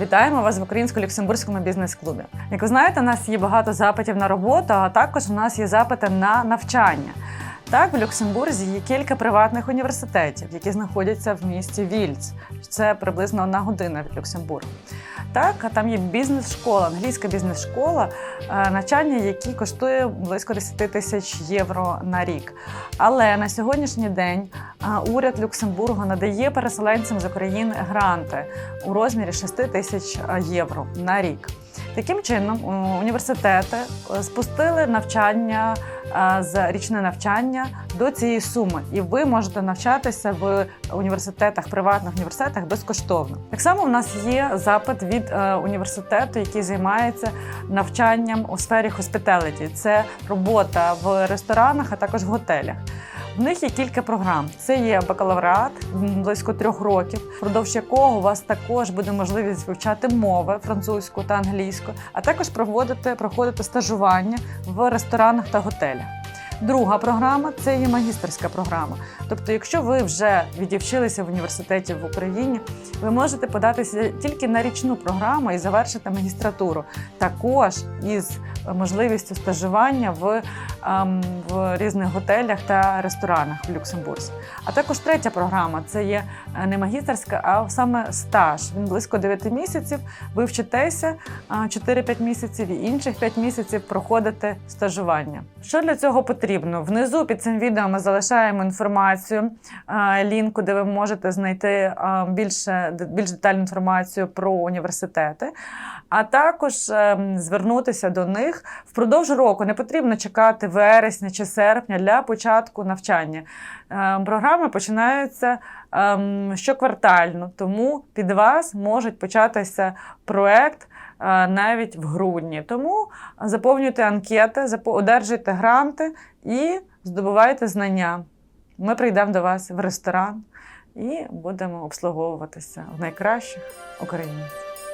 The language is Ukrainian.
Вітаємо вас в українсько-люксембурзькому бізнес-клубі. Як ви знаєте, у нас є багато запитів на роботу, а також у нас є запити на навчання. Так, в Люксембурзі є кілька приватних університетів, які знаходяться в місті Вільц. Це приблизно одна година від Люксембургу. Так, а там є бізнес-школа, англійська бізнес-школа, е, навчання, які коштує близько 10 тисяч євро на рік. Але на сьогоднішній день е, уряд Люксембургу надає переселенцям з України гранти у розмірі 6 тисяч євро на рік. Таким чином, університети е, спустили навчання е, з річне навчання до цієї суми, і ви можете навчатися в університетах, приватних університетах безкоштовно. Так само в нас є запит від е, університету, який займається навчанням у сфері hospitality. Це робота в ресторанах, а також в готелях. В них є кілька програм. Це є бакалаврат близько трьох років, впродовж якого у вас також буде можливість вивчати мови французьку та англійську, а також проводити проходити стажування в ресторанах та готелях. Друга програма це є магістерська програма. Тобто, якщо ви вже відівчилися в університеті в Україні, ви можете податися тільки на річну програму і завершити магістратуру, також із можливістю стажування в, в різних готелях та ресторанах в Люксембурзі. А також третя програма це є е, не магістерська, а саме стаж. Він близько 9 місяців. Ви вчитеся 4-5 місяців і інших 5 місяців проходите стажування. Що для цього потрібно? Внизу під цим відео ми залишаємо інформацію, лінку, де ви можете знайти більше більш детальну інформацію про університети, а також ем, звернутися до них впродовж року. Не потрібно чекати вересня чи серпня для початку навчання. Ем, Програми починаються ем, щоквартально, тому під вас можуть початися проект е, навіть в грудні. Тому заповнюйте анкети, одержуйте гранти і здобувайте знання. Ми прийдемо до вас в ресторан і будемо обслуговуватися в найкращих українців.